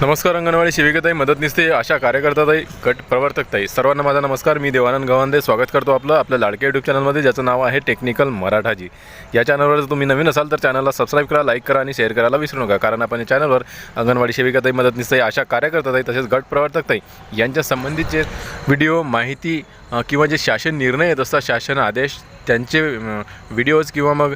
नमस्कार अंगणवाडी सेविकाताई मदतनीसते अशा कार्यकर्ताताई गट प्रवर्तकताई. सर्वांना माझा नमस्कार मी देवानंद गवांदे. स्वागत करतो आपलं आपल्या लाडक्या यूट्यूब चॅनलमध्ये ज्याचं नाव आहे टेक्निकल मराठाजी. या चॅनलवर जर तुम्ही नवीन असाल तर चॅनलला सबस्क्राईब करा लाईक करा आणि शेअर करायला विसरू नका. कारण आपण या चॅनलवर अंगणवाडी सेविकाताई मदतनीसताई अशा कार्यकर्ताताई तसेच गट प्रवर्तकताई. यांच्या संबंधीचे व्हिडिओ माहिती किंवा जे शासन निर्णय येत असतात शासन आदेश त्यांचे व्हिडिओज किंवा मग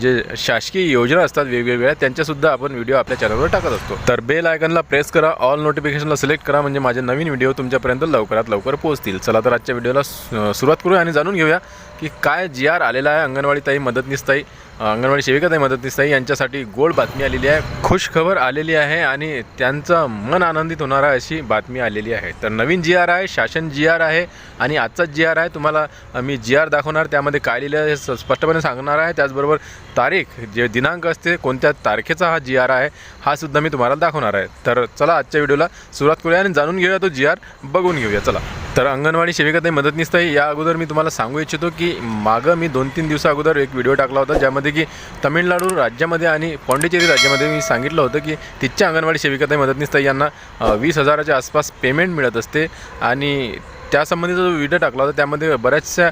जे शासकीय योजना असतात वेगवेगळ्या त्यांच्यासुद्धा आपण व्हिडिओ आपल्या चॅनलवर टाकत असतो. तर बेल आयकनला प्रेस करा ऑल नोटिफिकेशनला सिलेक्ट करा म्हणजे माझे नवीन व्हिडिओ तुमच्यापर्यंत लवकरात लवकर पोहोचतील. चला तर आजच्या व्हिडिओला सुरुवात करूया आणि जाणून घेऊया की काय जी आर आलेला आहे अंगणवाडी ताई मदतनीस ताई. अंगणवाडी सेविका ताई मदतनीस ताई यांच्यासाठी गोड बातमी आलेली आहे. खुश खबर आलेली आहे आणि त्यांचं मन आनंदित होणार आहे अशी बातमी आलेली आहे. तर नवीन जी आर आहे शासन जी आर आहे आणि आजचा जी आर आहे तुम्हाला मी जी आर दाखवणार त्यामध्ये काय लिहिलं आहे हे स्पष्टपणे सांगणार आहे. त्याचबरोबर तारीख जे दिनांक असते कोणत्या तारखेचा हा जी आर आहे हा सुद्धा मी तुम्हाला दाखवणार आहे. तर चला आजच्या व्हिडिओला सुरुवात करूया आणि जाणून घेऊया तो जी आर बघून घेऊया. चला. तर अंगणवाडी सेविकाताई मदतनीस ताई या अगोदर मी तुम्हाला सांगू इच्छितो की मागं मी दोन तीन दिवसा अगोदर एक व्हिडिओ टाकला होता ज्यामध्ये की तमिळनाडू राज्यामध्ये आणि पॉंडिचेरी राज्यामध्ये मी सांगितलं होतं की तिथच्या अंगणवाडी सेविकाताई मदतनीस ताई यांना वीस हजाराच्या आसपास पेमेंट मिळत असते. आणि त्यासंबंधीचा जो व्हिडिओ टाकला होता त्यामध्ये बऱ्याचशा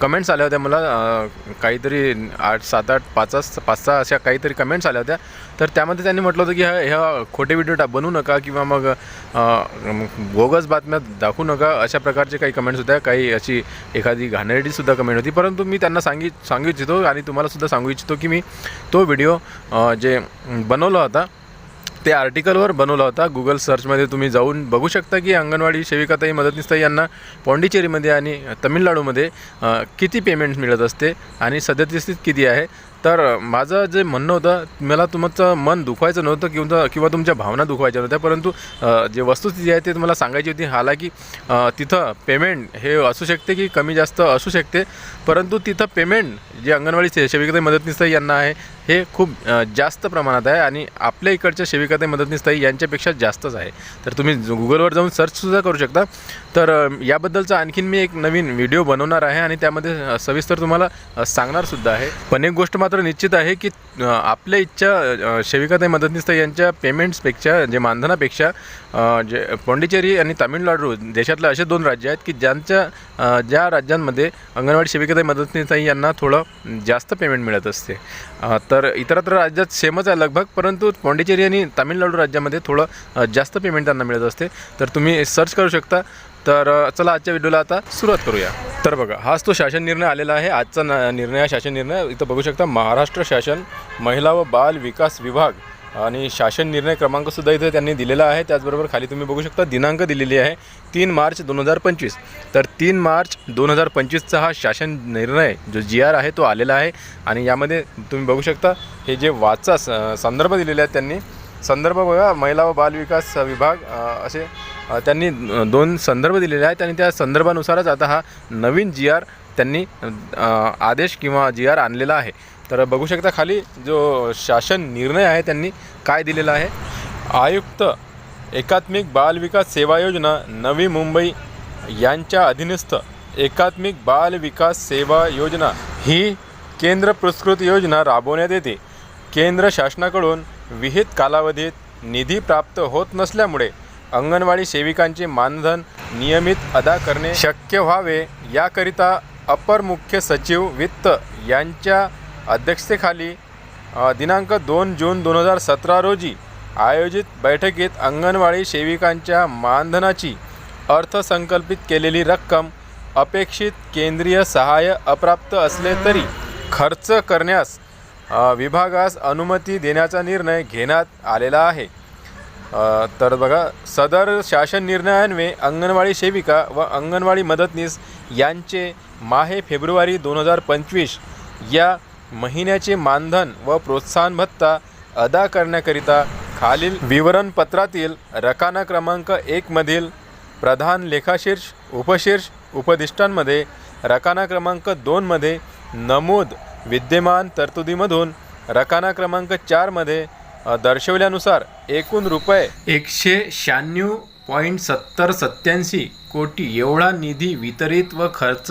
कमेंट्स आल्या होत्या मला. काहीतरी आठ सात आठ पाच पाच सहा अशा काहीतरी कमेंट्स आल्या होत्या. तर त्यामध्ये त्यांनी म्हटलं होतं की ह्या ह्या खोटे व्हिडिओ टा बनवू नका किंवा मग बोगस बातम्या दाखवू नका अशा प्रकारचे काही कमेंट्स होत्या. काही अशी एखादी घाणेरडीसुद्धा कमेंट होती. परंतु मी त्यांना सांगी सांगू इच्छितो आणि तुम्हालासुद्धा सांगू इच्छितो की मी तो व्हिडिओ जे बनवला होता ते आर्टिकलवर बनवला होता. गुगल सर्चमध्ये तुम्ही जाऊन बघू शकता की अंगणवाडी सेविकाताई मदतनीसताई यांना पॉंडिचेरीमध्ये आणि तमिळनाडूमध्ये किती पेमेंट मिळत असते आणि सद्यस्थितीत किती आहे? तर माझं जे म्हणणं होतं मला तुमचं मन दुखवायचं नव्हतं किंवा किंवा तुमच्या भावना दुखवायच्या नव्हत्या परंतु जे वस्तुस्थिती आहे ते तुम्हाला सांगायची होती. हालाकी तिथं पेमेंट हे असू शकते की कमी जास्त असू शकते परंतु तिथं पेमेंट जे अंगणवाडी से सेविकाताई मदतनीसताई यांना आहे हे खूप जास्त प्रमाणात आहे आणि आपल्या इकडच्या सेविकाताई मदतनीसताई यांच्यापेक्षा जास्तच आहे. तर तुम्ही गुगलवर जाऊन सर्चसुद्धा करू शकता. तर याबद्दलचा आणखीन मी एक नवीन व्हिडिओ बनवणार आहे आणि त्यामध्ये सविस्तर तुम्हाला सांगणारसुद्धा आहे. पण एक गोष्ट मात्र निश्चित आहे की आपल्या इच्छा शेविकाताई सेविकाताई मदतनीसताई यांच्या पेमेंट्सपेक्षा जे मानधनापेक्षा जे पॉंडिचेरी आणि तामिळनाडू देशातले असे दोन राज्य आहेत की ज्यांच्या ज्या राज्यांमध्ये अंगणवाडी सेविकाताई मदतनीसताई यांना थोडं जास्त पेमेंट मिळत असते. तर इतरत्र राज्यात सेमच आहे लगभग परंतु पॉंडिचेरी आणि तामिळनाडू राज्यामध्ये थोडं जास्त पेमेंट त्यांना मिळत असते. तर तुम्ही सर्च करू शकता. तर चला आजच्या व्हिडिओला आता सुरुवात करूया. तर बघा हाच तो शासन निर्णय आलेला आहे. आजचा न- निर्णय हा शासन निर्णय इथं बघू शकता महाराष्ट्र शासन महिला व बाल विकास विभाग आणि शासन निर्णय क्रमांकसुद्धा इथे त्यांनी दिलेला आहे. त्याचबरोबर खाली तुम्ही बघू शकता दिनांक दिलेली आहे तीन मार्च दोन हजार पंचवीस. तर तीन मार्च दोन हजार पंचवीसचा हा शासन निर्णय जो जी आर आहे तो आलेला आहे. आणि यामध्ये तुम्ही बघू शकता हे जे वाचा स- संदर्भ दिलेले आहेत त्यांनी संदर्भ बघा महिला व बालविकास विभाग असे त्यांनी दोन संदर्भ दिलेले आहेत. आणि त्या संदर्भानुसारच आता हा नवीन जी आर त्यांनी आदेश किंवा जी आर आणलेला आहे. तर बघू शकता खाली जो शासन निर्णय आहे त्यांनी काय दिलेला आहे. आयुक्त एकात्मिक बाल विकास सेवा योजना नवी मुंबई यांच्या अधीनस्थ एकात्मिक बाल विकास सेवा योजना ही केंद्र पुरस्कृत योजना राबवण्यात येते. केंद्र शासनाकडून विहित कालावधीत निधी प्राप्त होत नसल्यामुळे अंगणवाडी सेविकांचे मानधन नियमित अदा करणे शक्य व्हावे याकरिता अपर मुख्य सचिव वित्त यांच्या अध्यक्षतेखाली दिनांक दोन जून दोन हजार सतरा रोजी आयोजित बैठकीत अंगणवाडी सेविकांच्या मानधनाची अर्थसंकल्पित केलेली रक्कम अपेक्षित केंद्रीय सहाय्य अप्राप्त असले तरी खर्च करण्यास विभागास अनुमती देण्याचा निर्णय घेण्यात आलेला आहे. तर बघा सदर शासन निर्णयान्वये अंगणवाडी सेविका व अंगणवाडी मदतनीस यांचे माहे फेब्रुवारी दोन हजार पंचवीस या महिन्याचे मानधन व प्रोत्साहन भत्ता अदा करण्याकरिता खालील विवरणपत्रातील रकाना क्रमांक एकमधील प्रधान लेखाशीर्ष उपशीर्ष उपदिष्टांमध्ये रकाना क्रमांक दोनमध्ये नमूद विद्यमान तरतुदीमधून रकाना क्रमांक चारमध्ये दर्शवल्यानुसार एकूण रुपये एकशे शहाण्णव पॉईंट सत्तर सत्याऐंशी कोटी एवढा निधी वितरित व खर्च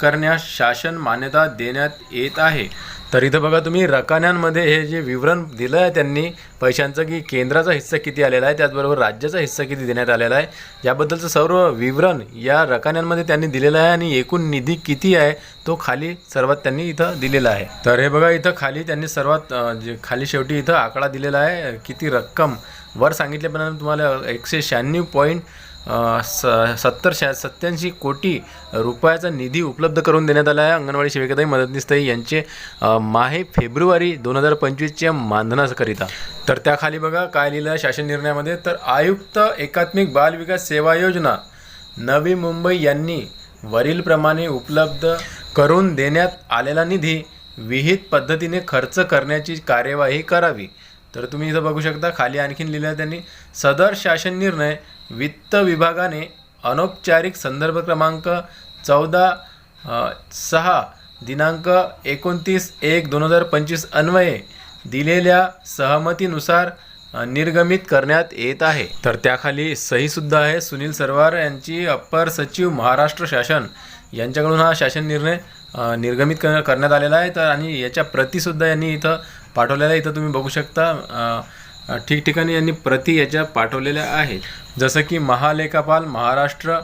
करण्यास शासन मान्यता देण्यात येत आहे. तर इथं बघा तुम्ही रकान्यांमध्ये हे जे विवरण दिलं आहे त्यांनी पैशांचं की केंद्राचा हिस्सा किती आलेला आहे त्याचबरोबर राज्याचा हिस्सा किती देण्यात आलेला आहे याबद्दलचं सर्व विवरण या रकान्यांमध्ये त्यांनी दिलेलं आहे आणि एकूण निधी किती आहे तो खाली सर्वात त्यांनी इथं दिलेला आहे. तर हे बघा इथं खाली त्यांनी सर्वात जे खाली शेवटी इथं आकडा दिलेला आहे किती रक्कम. वर सांगितल्याप्रमाणे तुम्हाला एकशे शहाण्णव पॉईंट स सत्तर शा सत्याऐंशी कोटी रुपयाचा निधी उपलब्ध करून देण्यात आला आहे. अंगणवाडी सेविकाताई मदतनीसताई यांचे माहे फेब्रुवारी दोन हजार पंचवीसच्या मानधनाकरिता. तर त्याखाली बघा काय लिहिलं आहे शासन निर्णयामध्ये. तर आयुक्त एकात्मिक बाल विकास सेवा योजना नवी मुंबई यांनी वरीलप्रमाणे उपलब्ध करून देण्यात आलेला निधी विहित पद्धतीने खर्च करण्याची कार्यवाही करावी. तर तुम्ही इथं बघू शकता खाली आणखीन लिहिलं आहे त्यांनी सदर शासन निर्णय वित्त विभागाने अनौपचारिक संदर्भ क्रमांक चौदा सहा दिनांक एकोणतीस एक दोन हजार पंचवीस अन्वये दिलेल्या सहमतीनुसार निर्गमित करण्यात येत आहे. तर त्याखाली सहीसुद्धा आहे. सुनील सरवार यांची अप्पर सचिव महाराष्ट्र शासन यांच्याकडून हा शासन निर्णय निर्गमित कर करण्यात आलेला आहे. तर आणि याच्या प्रतिसुद्धा यांनी इथं पाठवलेला आहे. इथं तुम्ही बघू शकता ठिकठिकाणी यांनी प्रती याच्या पाठवलेल्या आहेत. जसं की महालेखापाल महाराष्ट्र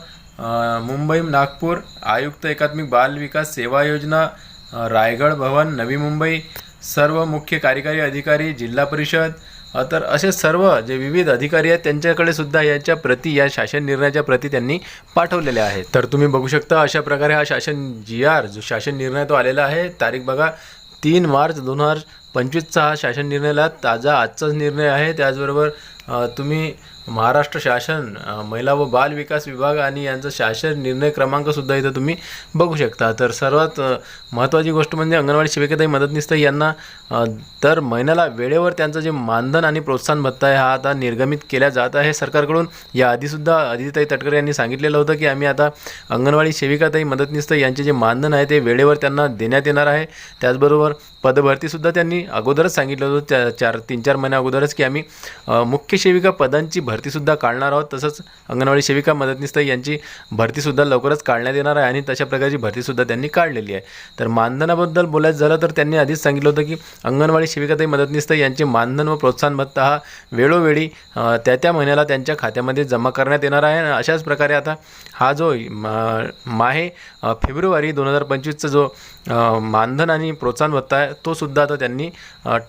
मुंबई नागपूर आयुक्त एकात्मिक बाल विकास सेवा योजना रायगड भवन नवी मुंबई सर्व मुख्य कार्यकारी अधिकारी जिल्हा परिषद तर असे सर्व जे विविध अधिकारी आहेत त्यांच्याकडे सुद्धा याच्या प्रती या शासन निर्णयाच्या प्रती त्यांनी पाठवलेल्या आहेत. तर तुम्ही बघू शकता अशा प्रकारे हा शासन जी आर जो शासन निर्णय तो आलेला आहे तारीख बघा तीन मार्च दोन हजार पंचवीसचा हा शासन निर्णयाला ताजा आजचाच निर्णय आहे. त्याचबरोबर तुम्ही महाराष्ट्र शासन महिला व बाल विकास विभाग आणि यांचा शासन निर्णय क्रमांकसुद्धा इथं तुम्ही बघू शकता. तर सर्वात महत्त्वाची गोष्ट म्हणजे अंगणवाडी सेविकाताई मदतनीसताई यांना दर महिन्याला वेळेवर त्यांचं जे मानधन आणि प्रोत्साहन भत्ता आहे हा आता निर्गमित केला जात आहे. सरकारकडून या आधीसुद्धा आदिताई तटकरे यांनी सांगितलेलं होतं की आम्ही आता अंगणवाडी सेविकाताई मदतनीसताई यांचे जे मानधन आहे ते वेळेवर त्यांना देण्यात येणार आहे. त्याचबरोबर पदभरतीसुद्धा त्यांनी अगोदरच सांगितलं होतं त्या चार तीन चार महिन्या अगोदरच की आम्ही मुख्य मुख्य सेविका पदांची भरतीसुद्धा काढणार आहोत. तसंच अंगणवाडी सेविका मदतनीसताई यांची भरतीसुद्धा लवकरच काढण्यात येणार आहे आणि तशा प्रकारची भरतीसुद्धा त्यांनी काढलेली आहे. तर मानधनाबद्दल बोलायचं झालं तर त्यांनी आधीच सांगितलं होतं की अंगणवाडी सेविकाताई मदतनीसताई यांचे मानधन व प्रोत्साहन भत्ता हा वेळोवेळी त्या त्या महिन्याला त्यांच्या खात्यामध्ये जमा करण्यात येणार आहे. आणि अशाच प्रकारे आता हा जो म- माहे फेब्रुवारी दोन हजार पंचवीसचा जो मानधन आणि प्रोत्साहन भत्ता आहे तो सुद्धा आता त्यांनी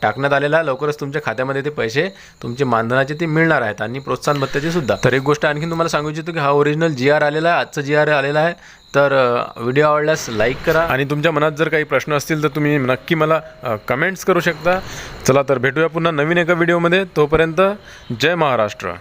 टाकण्यात आलेला आहे. लवकरच तुमच्या खात्यामध्ये ते पैसे तुमचे मानधनाचे ते मिळणार आहेत आणि प्रोत्साहन भत्त्याचे सुद्धा. तर एक गोष्ट आणखी तुम्हाला सांगू इच्छितो की हा ओरिजिनल जी आर आलेला आहे आजचा जी आर आलेला आहे. तर व्हिडिओ आवडल्यास लाईक करा. आणि तुमच्या मनात जर काही प्रश्न असतील तर तुम्ही नक्की मला कमेंट्स करू शकता. चला तर भेटूया पुन्हा नवीन एका व्हिडिओमध्ये तोपर्यंत जय महाराष्ट्र.